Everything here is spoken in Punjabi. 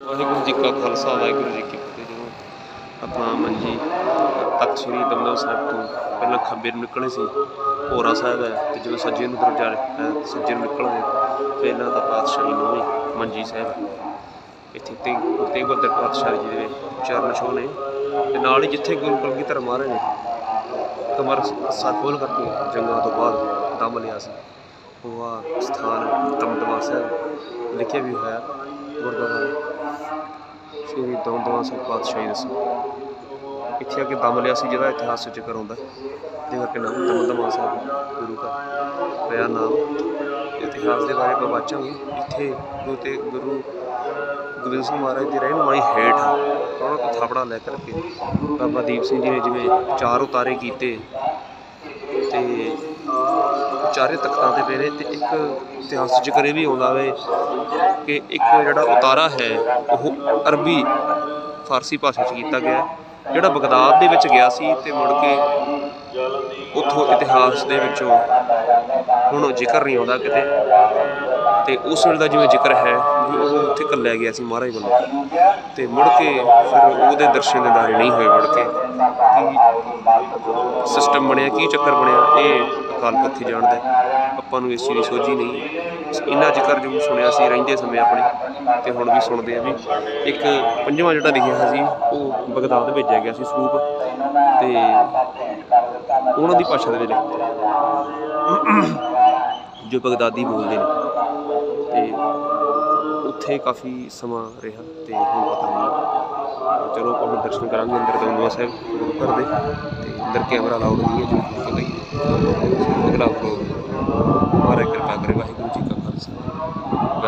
ਵਾਹਿਗੁਰੂ ਜੀ ਕਾ ਖਾਲਸਾ, ਵਾਹਿਗੁਰੂ ਜੀ ਕੀ ਫਤਿਹ। ਜਦੋਂ ਆਪਾਂ ਮੰਜੀ ਤਖਤ ਸ੍ਰੀ ਦਮਦਮਾ ਸਾਹਿਬ ਤੋਂ ਪਹਿਲਾਂ ਖੱਬੇ ਨੂੰ ਨਿਕਲੇ ਸੀ, ਭੋਰਾ ਸਾਹਿਬ ਹੈ ਤੇ ਜਦੋਂ ਸੱਜੇ ਨੂੰ ਦਰਜਾ ਹੈ ਸੱਜੇ ਨੂੰ ਨਿਕਲਦੇ ਪਹਿਲਾਂ ਤਾਂ ਪਾਤਸ਼ਾਹੀ ਨੌਵੀਂ ਮੰਜੀ ਸਾਹਿਬ ਇੱਥੇ ਤੇ ਤੇ ਬਦਰ ਪਾਤਸ਼ਾਹ ਜੀ ਦੇ ਚਰਨ ਛੋਹ ਨੇ ਤੇ ਨਾਲ ਹੀ ਜਿੱਥੇ ਗੁਰੂ ਕਲਗੀਧਰ ਮਹਾਰਾਜ ਨੇ, ਕਮਰ ਸਾਖੋਲ ਕਰਕੇ ਜੰਗਾਂ ਤੋਂ ਬਾਅਦ ਦਮ ਲਿਆ ਸੀ। ਉਹ ਆ ਸਥਾਨ ਦਮਦਮਾ ਸਾਹਿਬ, ਲਿਖਿਆ ਵੀ ਹੋਇਆ ਗੁਰਦੁਆਰਾ ਸ਼੍ਰੀ ਦਮਦਮਾ ਸਾਹਿਬ ਪਾਤਸ਼ਾਹੀ ਦੱਸੋ ਇੱਥੇ ਆ ਕੇ ਦਮ ਲਿਆ ਸੀ ਜਿਹਦਾ ਇਤਿਹਾਸ ਵਿੱਚ ਜ਼ਿਕਰ ਆਉਂਦਾ ਜਿਹਦਾ ਕਿ ਨਾਮ ਦਮਦਮਾ ਸਾਹਿਬ ਗੁਰੂ ਦਾ ਪਿਆ ਨਾਮ। ਇਤਿਹਾਸ ਦੇ ਬਾਰੇ ਆਪਾਂ ਵਾਚਾਂਗੇ। ਇੱਥੇ ਗੁਰੂ ਤੇ ਗੁਰੂ ਗੋਬਿੰਦ ਸਿੰਘ ਮਹਾਰਾਜ ਦੀ ਰਹਿਨੁਮਾਈ ਹੇਠ ਉਹਨਾਂ ਤੋਂ ਥਾਪੜਾ ਲੈ ਕਰਕੇ ਬਾਬਾ ਦੀਪ ਸਿੰਘ ਜੀ ਨੇ ਜਿਵੇਂ ਚਾਰ ਉਤਾਰੇ ਕੀਤੇ ਤੇ ਚਾਰੇ ਤਖਤਾਂ ਤੇ ਪਏ ਨੇ ਤੇ ਇੱਕ ਇਤਿਹਾਸ ਜ਼ਿਕਰ ਇਹ ਵੀ ਆਉਂਦਾ ਵੇ ਕਿ ਇੱਕ ਜਿਹੜਾ ਉਤਾਰਾ ਹੈ, ਉਹ ਅਰਬੀ ਫਾਰਸੀ ਭਾਸ਼ਾ 'ਚ ਕੀਤਾ ਗਿਆ। ਜਿਹੜਾ ਬਗਦਾਦ ਦੇ ਵਿੱਚ ਗਿਆ ਸੀ ਤੇ ਮੁੜ ਕੇ ਉੱਥੋਂ ਇਤਿਹਾਸ ਦੇ ਵਿੱਚੋਂ ਹੁਣ ਜ਼ਿਕਰ ਨਹੀਂ ਆਉਂਦਾ ਕਿਤੇ। ਤੇ ਉਸ ਵੇਲੇ ਦਾ ਜਿਵੇਂ ਜ਼ਿਕਰ ਹੈ ਵੀ ਉਹ ਉੱਥੇ ਕੱਲਿਆ ਗਿਆ ਸੀ ਮਹਾਰਾਜ ਵੱਲੋਂ। ਤੇ ਮੁੜ ਕੇ ਫਿਰ ਉਹਦੇ ਦਰਸ਼ਨ ਦੇ ਦਿਦਾਰੇ ਨਹੀਂ ਹੋਏ ਮੁੜ ਕੇ। ਕੀ ਸਿਸਟਮ ਬਣਿਆ, ਕੀ ਚੱਕਰ ਬਣਿਆ, ਇਹ ਅਕਾਲ ਪੱਖੀ ਜਾਣਦਾ ਆਪਾਂ ਨੂੰ ਇਸ ਚੀਜ਼ ਦੀ ਸੋਝੀ ਨਹੀਂ। ਇੰਨਾ ਜ਼ਿਕਰ ਜੋ ਸੁਣਿਆ ਸੀ ਰਹਿੰਦੇ ਸਮੇਂ ਆਪਣੇ, ਤੇ ਹੁਣ ਵੀ ਸੁਣਦੇ ਆ ਵੀ ਇੱਕ ਪੰਜਵਾਂ ਜਿਹੜਾ ਲਿਖਿਆ ਸੀ, ਉਹ ਬਗਦਾਦ ਭੇਜਿਆ ਗਿਆ ਸੀ ਸਰੂਪ, ਤੇ ਉਹਨਾਂ ਦੀ ਭਾਸ਼ਾ ਦੇ ਵਿੱਚ ਜੋ ਬਗਦਾਦੀ ਬੋਲਦੇ ਨੇ, ਤੇ ਉੱਥੇ ਕਾਫੀ ਸਮਾਂ ਰਿਹਾ ਤੇ ਹੁਣ ਪਤਾ ਨਹੀਂ ਚਲੋ ਆਪਾਂ ਹੁਣ ਦਰਸ਼ਨ ਕਰਾਂਗੇ ਅੰਦਰ ਦਮਦਮਾ ਸਾਹਿਬ ਗੁਰੂ ਘਰ ਦੇ। ਤੇ ਅੰਦਰ ਕੈਮਰਾ ਲਾਉਡ ਨਹੀਂ ਹੈ ਜੋ ਕਿ ਲਈ ਅਗਲਾ ਪ੍ਰੋਗਰਾਮ ਮਾਰੇ ਕਿਰਪਾ ਕਰੇ ਵਾਹਿਗੁਰੂ ਜੀ ਕਾ ਖਾਲਸਾ।